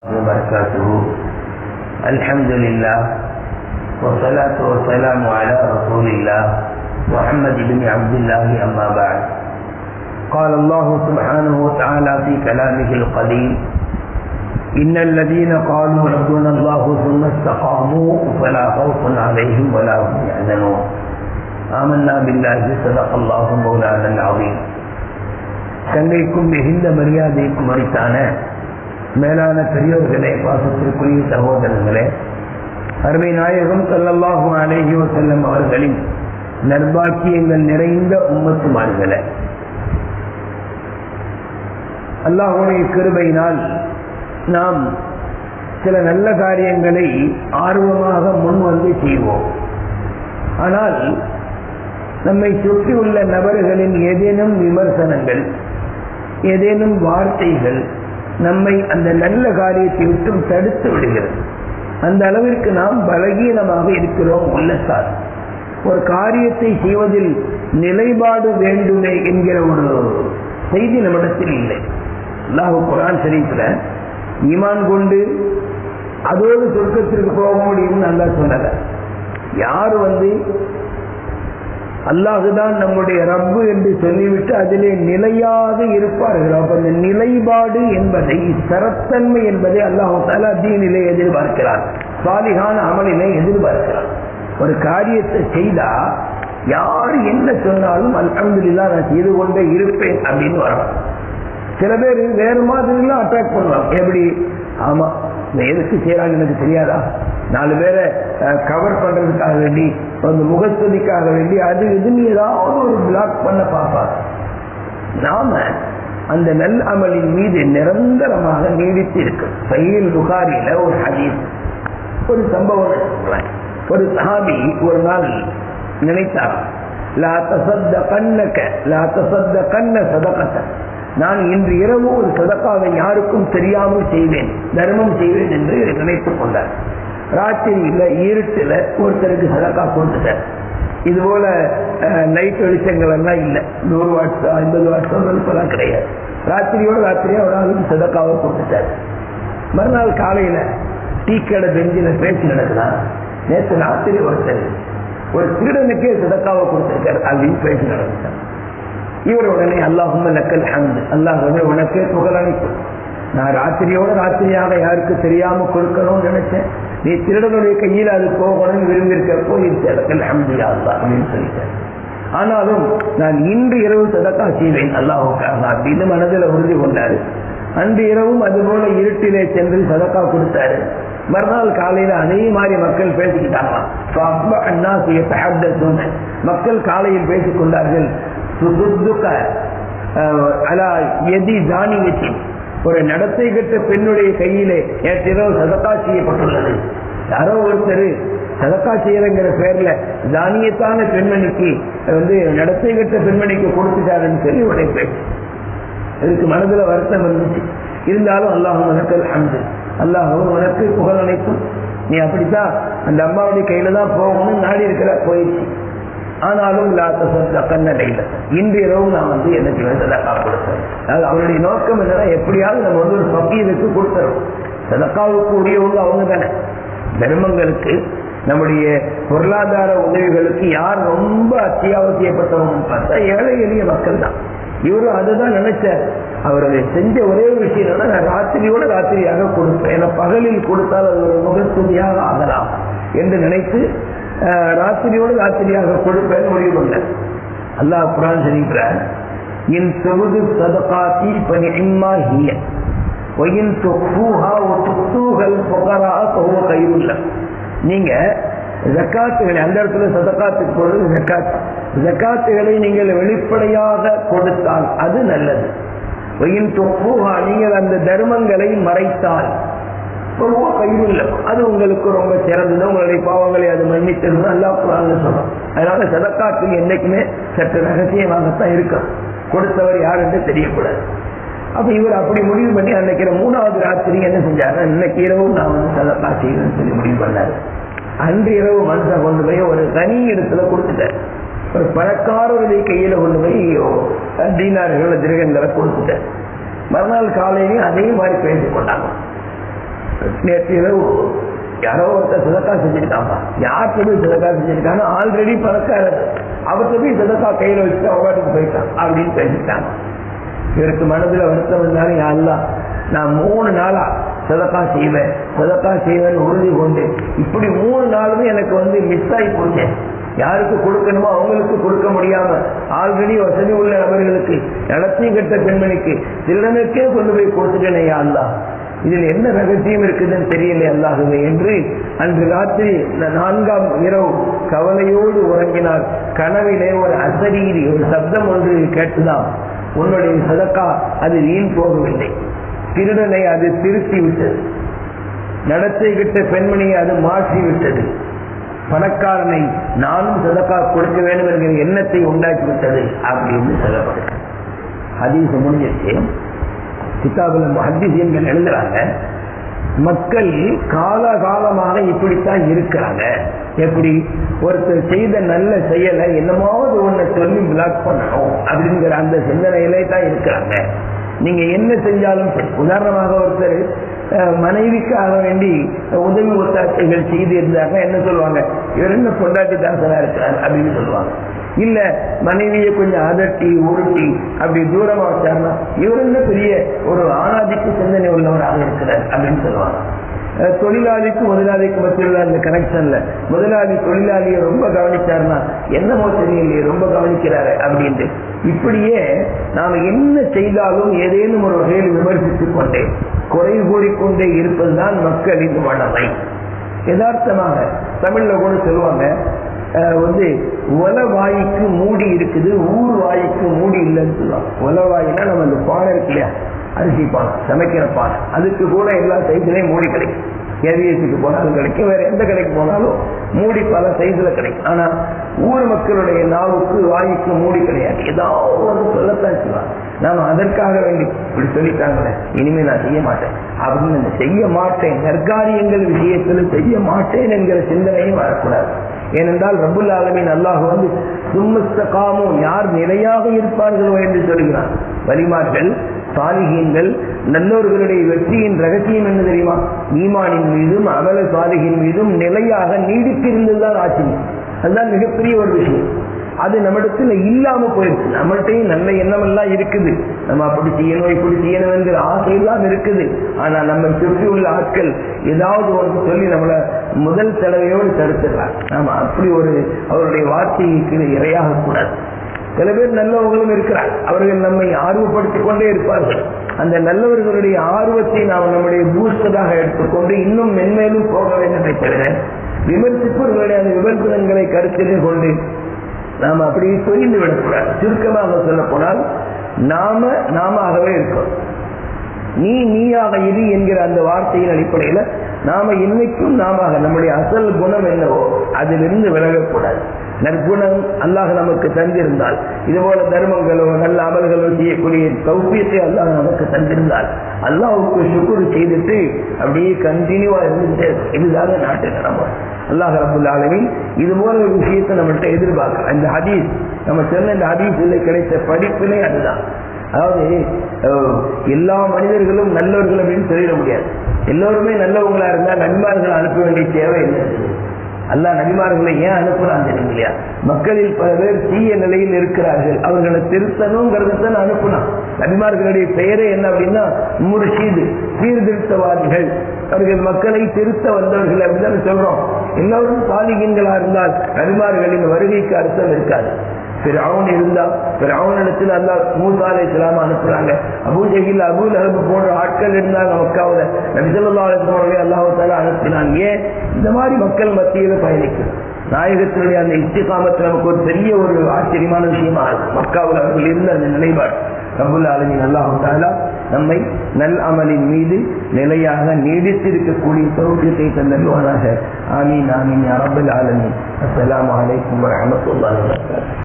وبركاته الحمد لله والصلاة والسلام على رسول الله محمد بن عبد الله أما بعد قال الله سبحانه وتعالى في كلامه القديم إن الذين قالوا ربنا الله ثم استقاموا فلا خوف عليهم ولا هم يحزنون آمنا بالله صدق الله مولانا العظيم கண்ணைக்கும் மிகுந்த மரியாதைக்கும் அளித்தான மேலான பெரியோர்களே பாசத்திற்குரிய சகோதரர்களே அருமை நாயகம் சல்லல்லாஹும் அலேஹி செல்லம் அவர்களின் நர்பாக்கியங்கள் நிறைந்த உம்மத்துமார்களே. அல்லாஹுடைய கிருபையினால் நாம் சில நல்ல காரியங்களை ஆர்வமாக முன்வந்து செய்வோம். ஆனால் நம்மை சுற்றியுள்ள நபர்களின் ஏதேனும் விமர்சனங்கள் ஏதேனும் வார்த்தைகள் நம்மை அந்த நல்ல காரியத்தை விட்டும் தடுத்து விடுகிறது. அந்த அளவிற்கு நாம் பலகீனமாக இருக்கிறோம் உள்ளத்தார் ஒரு காரியத்தை செய்வதில் நிலைப்பாடு வேண்டுமே என்கிற ஒரு செய்தி நம்மிடத்தில் இல்லை. அல்லாஹு குரான் ஷரீஃபில் ஈமான் கொண்டு அதோடு சொர்க்கத்திற்கு போக முடியும்னு நல்லா சொன்னத யார் வந்து அல்லாஹுதான் நம்முடைய ரப்பு என்று சொல்லிவிட்டு அதிலே நிலையாக இருப்பார்கள். அப்ப அந்த நிலைப்பாடு என்பதை சரத்தன்மை என்பதை அல்லாஹு தாலா தீனிலே எதிர்பார்க்கிறார் சாலிகான அமலினை எதிர்பார்க்கிறார் ஒரு காரியத்தை செய்தா யார் என்ன சொன்னாலும் அல்ஹம்துல்லா நான் செய்து கொண்டே இருப்பேன் அப்படின்னு வரணும் சில பேர் வேறு மாதிரிலாம் அட்டாக் பண்ணுவாங்க. எப்படி? ஆமா இந்த எதுக்கு செய்யறாங்க எனக்கு தெரியாதா? நாலு பேரை கவர் பண்றதுக்காக வேண்டி அந்த முகஸ்துதிக்காக வேண்டி அது இதுன்னு ஏதாவது ஒரு பிளாக் பண்ண பார்ப்பாங்க நாம அந்த நல் அமலின் மீது நிரந்தரமாக நீடித்து இருக்கு சையில் புகாரில ஒரு ஹதீஸ். ஒரு சம்பவம் ஒரு சாமி ஒரு நாள் நினைத்தார் கண்ணக்க கண்ண நான் இன்று இரவு ஒரு சதக்காவை யாருக்கும் தெரியாமல் செய்வேன் தர்மம் செய்வேன் என்று நினைத்துக் கொண்டார். ராத்திரியில இருட்டுல ஒருத்தருக்கு சதக்கா கொடுத்துட்டார் இது போல லைட் வெளிச்சங்கள் எல்லாம் இல்லை. நூறு வாட்ஸோ ஐம்பது வாட்ஸோ இப்பெல்லாம் கிடையாது. ராத்திரியோட ராத்திரியா ஒரு ஆளுக்கு சதக்காவை கொடுத்துட்டார் மறுநாள் காலையில டீ கடை பெஞ்சில பேச்சு நடக்குதான் நேற்று ராத்திரி ஒருத்தர் ஒரு திருடனுக்கே சதக்காவை கொடுத்திருக்காரு. அப்படின்னு பேச்சு நடந்துட்டார் இவர் உடனே அல்லாஹும் லக்கல் ஹந்து அல்லாஹுமே உனக்கே புகழ் அளிக்கும். நான் ராத்திரியோட ராத்திரியாக யாருக்கு தெரியாம கொடுக்கணும்னு நினைச்சேன். நீ திருடனுடைய கையில் அது போகணும்னு விரும்பியிருக்கப்போ இது திறக்கல் அப்படின்னு சொல்லிட்டேன் ஆனாலும் நான் இன்று இரவு சதக்கா செய்வேன் அல்லாஹுக்காக. அப்படின்னு மனதில் உறுதி கொண்டாரு. அன்று இரவும் அதுபோல இருட்டிலே சென்று சதக்கா கொடுத்தாரு. மறுநாள் காலையில அதே மாதிரி மக்கள் பேசிக்கிட்டாங்க மக்கள் காலையில் பேசிக் கொண்டார்கள் ஒரு நடத்தை கட்ட பெண்ணுடைய கையிலே ஏற்றதோ சதக்கா செய்யப்பட்டுள்ளது. யாரோ ஒருத்தர் சதக்கா செய்யறங்கிற பேர்ல தானியத்தான பெண்மணிக்கு வந்து நடத்தை கட்ட பெண்மணிக்கு கொடுத்துட்டாருன்னு சொல்லி உடைப்பேன் இதுக்கு மனதில் வருத்தம் இருந்துச்சு இருந்தாலும் அல்லாஹும் உனக்கு அன்பு அல்லாஹும் உனக்கு புகழ் அனைத்தும் நீ அப்படித்தான் அந்த அம்மாவுடைய கையில தான் போகணும்னு நாடி இருக்கிற போயிடுச்சு. ஆனாலும் இன்று இரவு நான் வந்து எனக்கு சதக்கா கொடுத்தேன். அதாவது அவருடைய நோக்கம் என்னன்னா எப்படியாவது நம்ம வந்து ஒரு பக்கீதுக்கு கொடுத்துறோம் சதக்காவுக்கு உரியவங்க அவங்க தானே. தர்மங்களுக்கு நம்முடைய பொருளாதார உதவிகளுக்கு யார் ரொம்ப அத்தியாவசியப்பட்டவங்க பார்த்தா ஏழை எளிய மக்கள் தான். இவரும் அதுதான் நினைச்ச அவருடைய செஞ்ச ஒரே விஷயம் என்னன்னா நான் ராத்திரியோட ராத்திரியாக கொடுப்பேன். ஏன்னா பகலில் கொடுத்தால் அது ஒரு முகத்துதியாக ஆகலாம் என்று நினைத்து ராத்திரியோடு ராத்திரியாக கொடுப்பேன் முடிவு கொண்டேன் அல்லாஹ் குரான் சொல்லிக்கிறார் என் தொகுது சதகாத்தி பனி இம்மா ஹிய. ஒயின் தொக்கூஹா தொத்தூகல் பொகரா தொகுவ கையுள்ள நீங்க ஜக்காத்துகளை அந்த இடத்துல சதக்காத்துக்கு பொழுது ஜக்காத். ஜக்காத்துகளை நீங்கள் வெளிப்படையாக கொடுத்தால் அது நல்லது. ஒயின் தொக்கூஹா நீங்கள் அந்த தர்மங்களை மறைத்தால் ரொம்ப கையுள்ள அது உங்களுக்கு ரொம்ப சிறந்தது. உங்களுடைய பாவங்களை அது மன்னித்திருந்தோம் நல்லா குரான்னு சொல்றோம் அதனால சதக்காத்து என்னைக்குமே சற்று ரகசியமாகத்தான் இருக்கும் கொடுத்தவர் யார் என்று தெரியக்கூடாது. அப்ப இவர் அப்படி முடிவு பண்ணி அன்னைக்கு மூணாவது ராத்திரி என்ன செஞ்சாரு? இன்னைக்கு இரவும் நான் வந்து சதக்கா செய்யணும்னு சொல்லி முடிவு பண்ணாரு. அன்று இரவு மனசை கொண்டு போய் ஒரு தனி இடத்துல கொடுத்துட்டார். ஒரு பணக்காரருடைய கையில கொண்டு போய் தீனார்கள் திருகங்களை கொடுத்துட்டார். மறுநாள் காலையிலையும் அதே மாதிரி பேசிக் கொண்டாங்க. நேற்று இரவு யாரோ ஒருத்தர் சிதக்கா செஞ்சிருக்காங்க யார்கிட்ட போய் சிதக்கா செஞ்சிருக்காங்க ஆல்ரெடி பணக்காரர். அவர்கிட்ட போய் சிதக்கா கையில வச்சுட்டு அவங்க போயிட்டான் அப்படின்னு பேசிட்டாங்க. இவருக்கு மனதுல வருத்தம் இருந்தாலும் யாரெல்லாம் நான் மூணு நாளா சதக்கா செய்வேன். சதக்கா செய்வேன் உறுதி கொண்டு இப்படி மூணு நாளுமே எனக்கு வந்து மிஸ் ஆகி போச்சேன் யாருக்கு கொடுக்கணுமோ அவங்களுக்கு கொடுக்க முடியாம ஆல்ரெடி வசதி உள்ள நபர்களுக்கு நடத்தி கட்ட பெண்மணிக்கு திருடனுக்கே கொண்டு போய் கொடுத்துட்டேனே அல்லா. இதில் என்ன ரகசியம் இருக்குதுன்னு தெரியல அல்லாஹுவே என்று அன்று ராத்திரி நான்காம் இரவு கவலையோடு உறங்கினார். கனவிலே ஒரு அசரீரி ஒரு சப்தம் ஒன்று கேட்டுதான். உன்னுடைய சதக்கா அது வீண் போகவில்லை. திருடனை அது திருத்தி விட்டது நடத்திக்கிட்ட பெண்மணியை அது மாற்றி விட்டது பணக்காரனை நானும் சதக்கா கொடுக்க வேண்டும் என்கிற எண்ணத்தை உண்டாக்கி விட்டது அப்படின்னு சொல்லப்படுது அதிக முடிஞ்சிருக்கேன் கிதாபுல ஹதீசியன்கள் எழுதுறாங்க. மக்கள் காலகாலமாக இப்படித்தான் இருக்கிறாங்க. எப்படி? ஒருத்தர் செய்த நல்ல செயலை என்னமாவது ஒன்றை சொல்லி பிளாக் பண்ணணும் அப்படிங்கிற அந்த சிந்தனையிலே தான் இருக்கிறாங்க. நீங்க என்ன செஞ்சாலும் உதாரணமாக ஒருத்தர் மனைவிக்காக வேண்டி உதவி ஒத்தாசைகள் செய்து இருந்தாங்க என்ன சொல்லுவாங்க? இவர் என்ன பொண்டாட்டி தாசனா இருக்கிறார் அப்படின்னு சொல்லுவாங்க. இல்ல மனைவியை கொஞ்சம் அதட்டி உருட்டி அப்படி தூரமா வச்சாருன்னா இவர் என்ன பெரிய ஒரு ஆணாதிக்கு சிந்தனை உள்ளவராக இருக்கிறார் அப்படின்னு சொல்லுவாங்க. தொழிலாளிக்கும் தொழிலாளிக்கு முதலாளிக்கு மத்தியில் அந்த கனெக்ஷன்ல முதலாளி தொழிலாளியை ரொம்ப கவனிச்சாருன்னா என்னமோ தெரியலையே ரொம்ப கவனிக்கிறாரு அப்படின்ட்டு. இப்படியே நாம என்ன செய்தாலும் ஏதேனும் ஒரு வகையில் விமர்சித்துக் கொண்டே குறை கூறிக்கொண்டே இருப்பதுதான் மக்களின் வளமை. யதார்த்தமாக தமிழ்ல கூட சொல்லுவாங்க வந்து ஒல வாய்க்கு மூடி இருக்குது ஊர் வாய்க்கு மூடி இல்லைன்னு சொல்லுவாங்க. உலவாயினா நம்ம அந்த பானை இருக்கு இல்லையா? அரிசி பானை சமைக்கிற பானை அதுக்கு கூட எல்லா சைஸ்லையும் மூடி கிடைக்கும். ஏவிஎஸ்க்கு போனாலும் கிடைக்கும் வேற எந்த கடைக்கு போனாலும் மூடி பல சைஸ்ல கிடைக்கும். ஆனா ஊர் மக்களுடைய நாவுக்கு வாய்க்கு மூடி கிடையாது. ஏதாவது வந்து சொல்லத்தான் செய்வாங்க நாம அதற்காக வேண்டி இப்படி சொல்லிட்டாங்களே இனிமே நான் செய்ய மாட்டேன். அப்படின்னு நான் செய்ய மாட்டேன். நற்காரியங்கள் விஷயத்துல செய்ய மாட்டேன் என்கிற சிந்தனையும் வரக்கூடாது. ஏனென்றால் ரபுல் ஆலமின் அல்லாஹ் வந்து சும்மஸ்தகாமும் யார் நிலையாக இருப்பார்களோ என்று சொல்கிறார். வலிமார்கள் சாலிகீன்கள் நல்லோர்களுடைய வெற்றியின் ரகசியம் என்ன தெரியுமா? ஈமானின் மீதும் அகல சாலிகின் மீதும் நிலையாக நீடித்திருந்ததுதான் ஆச்சரியம் அதுதான் மிகப்பெரிய ஒரு விஷயம். அது நம்மிடத்துல இல்லாம போயிடுச்சு. நம்மகிட்டையும் நல்ல எண்ணம் எல்லாம் இருக்குது. நம்ம அப்படி செய்யணும் இப்படி செய்யணும் என்கிற ஆசையெல்லாம் இருக்குது. ஆனா நம்ம சுற்றி உள்ள ஆட்கள் ஏதாவது ஒன்று சொல்லி நம்மளை முதல் தடவையோடு தடுத்துடலாம் நாம அப்படி ஒரு அவருடைய வார்த்தைக்கு இரையாக கூடாது சில பேர் நல்லவர்களும் இருக்கிறார். அவர்கள் நம்மை ஆர்வப்படுத்திக் கொண்டே இருப்பார்கள். அந்த நல்லவர்களுடைய ஆர்வத்தை நாம் நம்முடைய பூஸ்டராக எடுத்துக்கொண்டு இன்னும் மென்மேலும் போக வேண்டுமே நினைக்கிறேன். விமர்சிப்பவர்களுடைய அந்த விமர்சனங்களை கருத்தில் கொண்டு நாம் அப்படி தொய்ந்து விடக்கூடாது. சுருக்கமாக சொல்ல போனால் நாம நாமவே இருக்கோம். நீ நீயாக இரு என்கிற அந்த வார்த்தையின் அடிப்படையில் நாம இன்னைக்கும் நாம நம்முடைய அசல் குணம் என்னவோ அதிலிருந்து விலகக்கூடாது. நற்குணம் அல்லாஹ் நமக்கு தந்திருந்தால் இதுபோல தர்மங்களோ நல்ல அமல்களோ செய்யக்கூடிய சௌக்கியத்தை அல்லாஹ் நமக்கு தந்திருந்தால் அல்லாஹுக்கு சுக்குரு செய்துட்டு அப்படியே கண்டினியூவா இருந்துட்டே இருக்கும். இதுதாங்க நாட்டு நம்ம. அல்லாஹ் ரபுல் ஆலமின் இது போல ஒரு விஷயத்தை நம்மள்கிட்ட எதிர்பார்க்கலாம் இந்த ஹதீஸ் நம்ம சொன்ன இந்த ஹதீஸில் கிடைத்த படிப்பிலே அதுதான். அதாவது எல்லா மனிதர்களும் நல்லவர்கள் அப்படின்னு சொல்லிட முடியாது. எல்லோருமே நல்லவங்களா இருந்தா நன்மார்களை அனுப்ப வேண்டிய தேவை இல்லை அல்ல நபிமார்களை ஏன் அனுப்புறாங்க இல்லையா? மக்களில் பல பேர் தீய நிலையில் இருக்கிறார்கள். அவர்களை திருத்தணுங்கிறது தான் அனுப்புனான். நபிமார்களுடைய பெயரே என்ன அப்படின்னா முர்ஷீது சீர்திருத்தவாதிகள். அவர்கள் மக்களை திருத்த வந்தவர்கள் அப்படின்னு சொல்றோம். எல்லோரும் சாலிகீன்களா இருந்தால் நபிமார்களின் வருகைக்கு அர்த்தம் இருக்காது. பிறவுன் இருந்தா பிறவுன் இடத்துல அல்லா மூசா அலை இஸ்லாம அனுப்புறாங்க. அபூஜகில் அபுல் அஹபு போன்ற ஆட்கள் இருந்தாங்க மக்காவுல. நபிசல்லா அலுவலி அல்லாஹால அனுப்பினாங்க ஏன்? இந்த மாதிரி மக்கள் மத்தியில பயணிக்கும். நாயகத்தினுடைய அந்த இஸ்திகாமத்து நமக்கு ஒரு பெரிய ஒரு ஆச்சரியமான விஷயமா மக்காவில் அவர்கள் இருந்த அந்த நிலைப்பாடு. ரபுல் ஆலமின் அல்லாஹு தாலா நம்மை நல் அமலின் மீது நிலையாக நீடித்திருக்கக்கூடிய சௌக்கியத்தை தந்தருவானாக. ஆமீன் ஆமீன் அரபுல் ஆலமின். அஸ்லாம் வலைக்கம் வரஹ்மத்துல்லாஹி